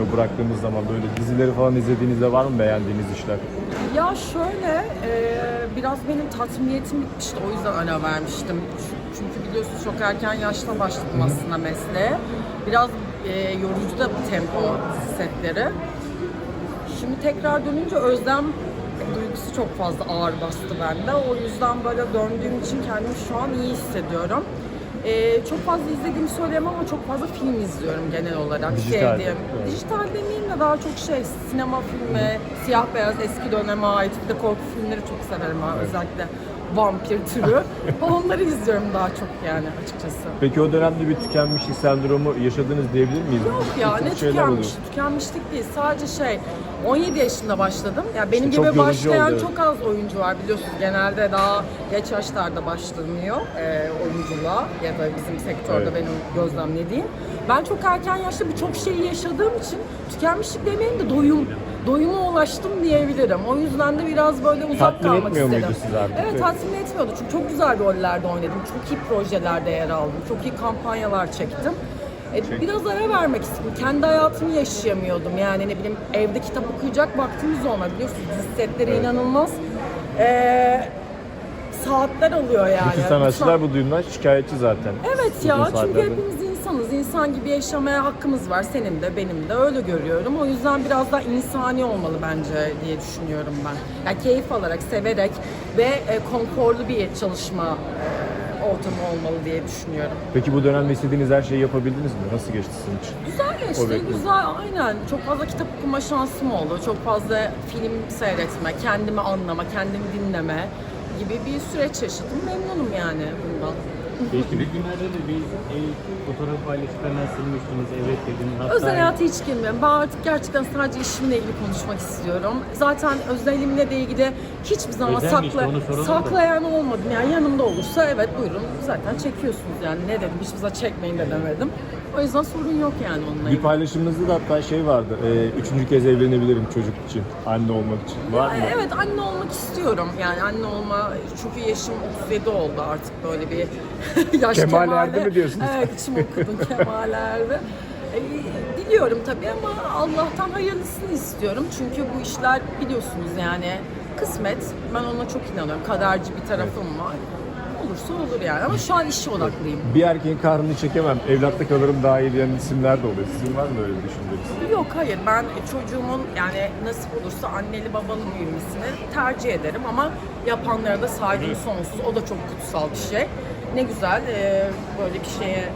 dışında bıraktığımız zaman böyle dizileri falan izlediğinizde var mı beğendiğiniz işler? Ya şöyle, e, biraz benim tatminiyetim bitmişti. O yüzden ara vermiştim. Çünkü biliyorsunuz çok erken yaşta başladım aslında mesleğe. Biraz e, yorucu da bir tempo setleri. Şimdi tekrar dönünce özlem duygusu çok fazla ağır bastı bende. O yüzden böyle döndüğüm için kendimi şu an iyi hissediyorum. E, çok fazla izlediğimi söyleyemem ama çok fazla film izliyorum genel olarak. Dijital, Sevdiğim. evet. Dijital demeyeyim de daha çok şey sinema filmi, siyah beyaz eski döneme ait bir de korku filmleri çok severim ha. Özellikle vampir türü. Onları izliyorum daha çok yani açıkçası. Peki o dönemde bir tükenmişlik sendromu yaşadınız diyebilir miyiz? Yok ya ne tükenmiş, tükenmişlik değil. Sadece şey 17 yaşında başladım. Yani benim İşte çok gibi yorucu başlayan oldu, çok az oyuncu var biliyorsunuz. Genelde daha geç yaşlarda başlanıyor e, oyunculuğa ya da bizim sektörde Evet. benim gözlemlediğim. Ben çok erken yaşta birçok şeyi yaşadığım için tükenmişlik demeyeyim de doyum doyuma ulaştım diyebilirim. O yüzden de biraz böyle uzak Tatmin kalmak etmiyor istedim. muydu sizi artık? Evet, Evet. tatmin etmiyordu çünkü çok güzel rollerde oynadım. Çok iyi projelerde yer aldım. Çok iyi kampanyalar çektim. E, biraz ara vermek istedim. Kendi hayatımı yaşayamıyordum. Yani ne bileyim evde kitap okuyacak vaktimiz olmadı. Biliyorsunuz dizi setleri inanılmaz. E, saatler alıyor yani. Bütün sanatçılar bu durumdan şikayetçi zaten. Evet ya çünkü hepimiz insanız. İnsan gibi yaşamaya hakkımız var. Senin de benim de öyle görüyorum. O yüzden biraz daha insani olmalı bence diye düşünüyorum ben. Yani keyif alarak, severek ve e, konforlu bir çalışma e, ortamı olmalı diye düşünüyorum. Peki bu dönemde istediğiniz her şeyi yapabildiniz mi? Nasıl geçti sizin için? Güzel geçti, güzel aynen. Çok fazla kitap okuma şansım oldu. Çok fazla film seyretme, kendimi anlama, kendimi dinleme gibi bir süreç yaşadım. Memnunum yani bundan. Peki günlerde de bir e, fotoğraf paylaşıklarından silmiştiniz, evet dediniz. Hatta Özel hayata hiç girmiyorum. Ben artık gerçekten sadece işimle ilgili konuşmak istiyorum. Zaten özelimle de ilgili hiçbir zaman Özel mi sakla, işte, onu soralım da. saklayan olmadım. Yani yanımda olursa evet buyurun zaten çekiyorsunuz yani. Ne dedim hiçbir zaman çekmeyin de demedim. O yüzden sorun yok yani onunla Bir ilgili. paylaşımınızda da hatta şey vardı. E, üçüncü kez evlenebilirim çocuk için, anne olmak için. Var mı? Evet anne olmak istiyorum. Yani anne olma çünkü yaşım 37 oldu artık böyle bir yaş Kemal kemale. erdi mi diyorsunuz? Evet içim okudum Kemal erdi. E, Diliyorum tabii ama Allah'tan hayırlısını istiyorum. Çünkü bu işler biliyorsunuz yani kısmet. Ben ona çok inanıyorum. Kaderci bir tarafım var. Olursa olur yani ama şu an işe odaklıyım. Bir erkeğin karnını çekemem, evlatta kalırım daha iyi diyen isimler de oluyor. Sizin var mı öyle bir düşünceniz? Yok hayır ben çocuğumun yani nasip olursa anneli babalı büyümesini tercih ederim ama yapanlara da saygım sonsuz. O da çok kutsal bir şey. Ne güzel e, böyle bir şeye